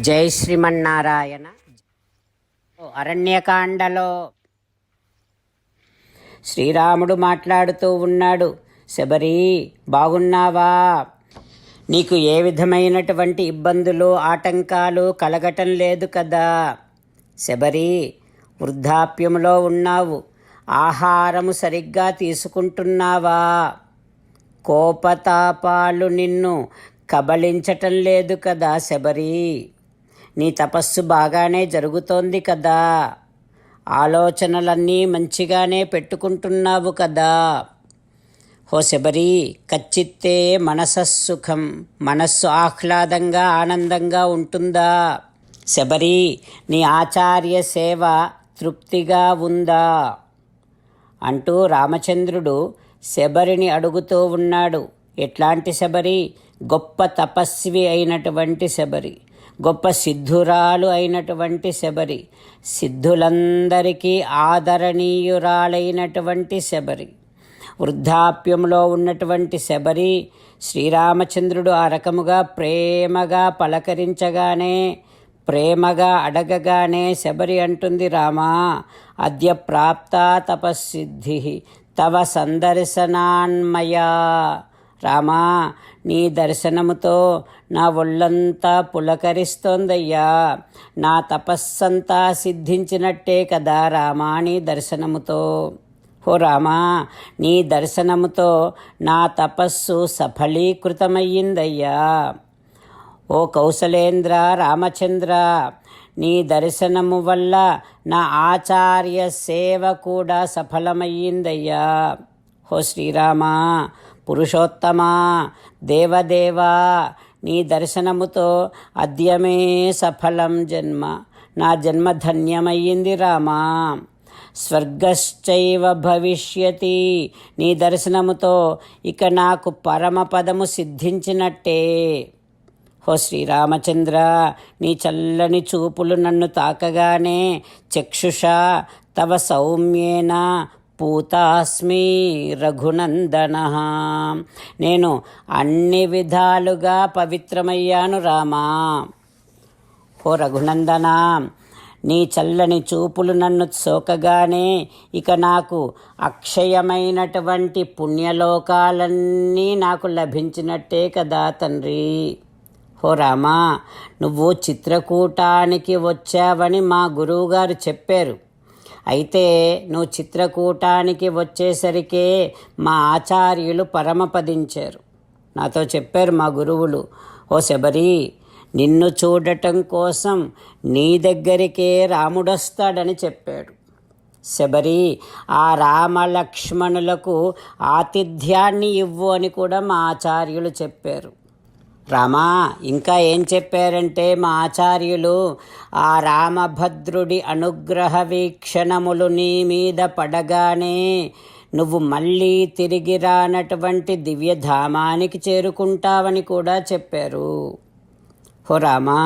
జై శ్రీమన్నారాయణ. అరణ్యకాండలో శ్రీరాముడు మాట్లాడుతూ ఉన్నాడు. శబరి బాగున్నావా? నీకు ఏ విధమైనటువంటి ఇబ్బందులు ఆటంకాలు కలగటం లేదు కదా? శబరి వృద్ధాప్యంలో ఉన్నావు. ఆహారము సరిగ్గా తీసుకుంటున్నావా? కోపతాపాలు నిన్ను కబలించటం లేదు కదా శబరి? నీ తపస్సు బాగానే జరుగుతోంది కదా. ఆలోచనలన్నీ మంచిగానే పెట్టుకుంటున్నావు కదా. హో శబరి కచ్చిత్తే మనసస్సుఖం మనస్సు ఆహ్లాదంగా ఆనందంగా ఉంటుందా? శబరి నీ ఆచార్య సేవ తృప్తిగా ఉందా? అంటూ రామచంద్రుడు శబరిని అడుగుతూ ఉన్నాడు. ఎట్లాంటి శబరి? గొప్ప తపస్వి అయినటువంటి శబరి. గొప్ప సిద్ధురాలు అయినటువంటి శబరి సిద్ధులందరికీ ఆదరణీయురాలైనటువంటి శబరి. వృద్ధాప్యంలో ఉన్నటువంటి శబరి శ్రీరామచంద్రుడు ఆ రకముగా ప్రేమగా పలకరించగానే ప్రేమగా అడగగానే శబరి అంటుంది రామా అద్య ప్రాప్త తపస్సిద్ధి తవ సందర్శనాన్మయా. రామా నీ దర్శనముతో నా ఒళ్ళంతా పులకరిస్తోందయ్యా. నా తపస్సంతా సిద్ధించినట్టే కదా రామా నీ దర్శనముతో. ఓ రామా నీ దర్శనముతో నా తపస్సు సఫలీకృతమయ్యిందయ్యా. ఓ కౌశలేంద్ర రామచంద్ర నీ దర్శనము వల్ల నా ఆచార్య సేవ కూడా సఫలమయ్యిందయ్యా. ఓ శ్రీరామా పురుషోత్తమా. దేవదేవా నీ దర్శనముతో అద్యమే సఫలం జన్మ. నా జన్మ ధన్యమయ్యింది రామా. స్వర్గశ్చైవ భవిష్యతి నీ దర్శనముతో ఇక నాకు పరమపదము సిద్ధించినట్టే. హో శ్రీరామచంద్ర నీ చల్లని చూపులు నన్ను తాకగానే చక్షుష తవ సౌమ్యేన పూతాస్మి రఘునందన. నేను అన్ని విధాలుగా పవిత్రమయ్యాను రామా. ఓ రఘునందన నీ చల్లని చూపులు నన్ను సోకగానే ఇక నాకు అక్షయమైనటువంటి పుణ్యలోకాలన్నీ నాకు లభించినట్టే కదా తండ్రి. ఓ రామా నువ్వు చిత్రకూటానికి వచ్చావని మా గురువుగారు చెప్పారు. అయితే నువ్వు చిత్రకూటానికి వచ్చేసరికే మా ఆచార్యులు పరమపదించారు. నాతో చెప్పారు మా గురువులు ఓ శబరి నిన్ను చూడటం కోసం నీ దగ్గరికే రాముడొస్తాడని చెప్పాడు. శబరి ఆ రామలక్ష్మణులకు ఆతిథ్యాన్ని ఇవ్వు అని కూడా మా ఆచార్యులు చెప్పారు. రామా ఇంకా ఏం చెప్పారంటే మా ఆచార్యులు ఆ రామభద్రుడి అనుగ్రహ వీక్షణములు నీ మీద పడగానే నువ్వు మళ్ళీ తిరిగి రానటువంటి దివ్యధామానికి చేరుకుంటావని కూడా చెప్పారు. హో రామా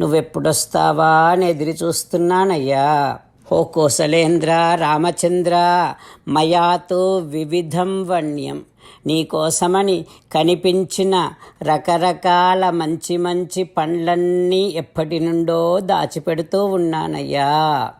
నువ్వెప్పుడొస్తావా అని ఎదురు చూస్తున్నానయ్యా. ఓ కోసలేంద్ర రామచంద్ర మయాతో వివిధం వణ్యం. నీకోసమని కనిపించిన రకరకాల మంచి మంచి పండ్లన్నీ ఎప్పటి నుండో దాచిపెడుతూ ఉన్నానయ్యా.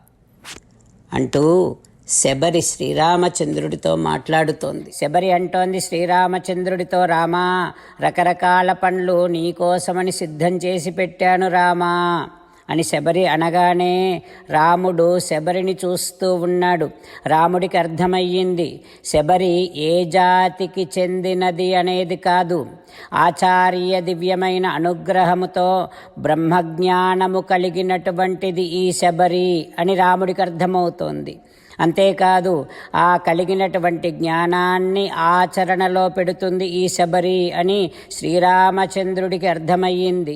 అంటూ శబరి శ్రీరామచంద్రుడితో మాట్లాడుతోంది. శబరి అంటోంది శ్రీరామచంద్రుడితో రామా రకరకాల పండ్లు నీకోసమని సిద్ధం చేసి పెట్టాను రామా. అని శబరి అనగానే రాముడు శబరిని చూస్తూ ఉన్నాడు. రాముడికి అర్థమయ్యింది శబరి ఏ జాతికి చెందినది అనేది కాదు. ఆచార్య దివ్యమైన అనుగ్రహముతో బ్రహ్మజ్ఞానము కలిగినటువంటిది ఈ శబరి అని రాముడికి అర్థమవుతోంది. అంతేకాదు ఆ కలిగినటువంటి జ్ఞానాన్ని ఆచరణలో పెడుతుంది ఈ శబరి అని శ్రీరామచంద్రుడికి అర్థమయ్యింది.